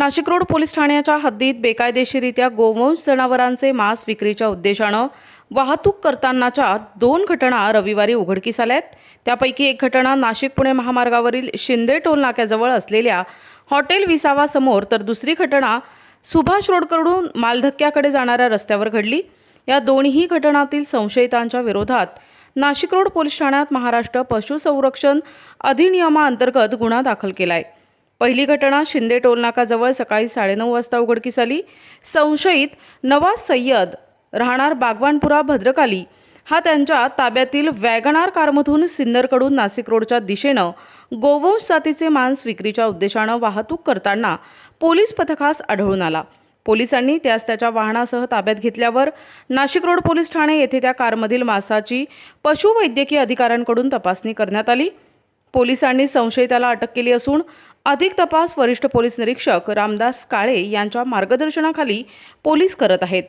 Nashik road police ठाण्याच्या हद्दीत बेकायदेशीरित्या गोवंश जनावरांचे मांस विक्रीच्या उद्देशानं वाहतूक करतानाच्या दोन घटना रविवारी उघडकीस आल्यात. त्यापैकी एक घटना नाशिक पुणे महामार्गावरील शिंदे टोल नाक्याजवळ असलेल्या हॉटेल विसावासमोर तर दुसरी घटना सुभाष रोडकडून मालधक्क्याकडे जाणाऱ्या रस्त्यावर घडली. या दोन्ही घटनातील संशयितांच्या विरोधात नाशिक रोड पोलीस ठाण्यात महाराष्ट्र पशुसंरक्षण अधिनियमाअंतर्गत गुन्हा दाखल केला आहे पहिली घटना शिंदे टोलनाकाजवळ सकाळी साडेनऊ वाजता उघडकीस आली. संशयित नवाज सय्यद राहणार बागवानपुरा भद्रकाली. हा त्यांच्या ताब्यातील वॅगनार कारमधून सिन्नरकडून नाशिक रोडच्या दिशेनं गोवंश जातीचे मांस विक्रीच्या उद्देशानं वाहतूक करताना पोलीस पथकास आढळून आला. पोलिसांनी त्यास त्याच्या वाहनासह ताब्यात घेतल्यावर नाशिक रोड पोलीस ठाणे येथे त्या कारमधील मांसाची पशुवैद्यकीय अधिकाऱ्यांकडून तपासणी करण्यात आली. पोलिसांनी संशयिताला अटक केली असून अधिक तपास वरिष्ठ पोलीस निरीक्षक रामदास काळे यांच्या मार्गदर्शनाखाली पोलीस करत आहेत.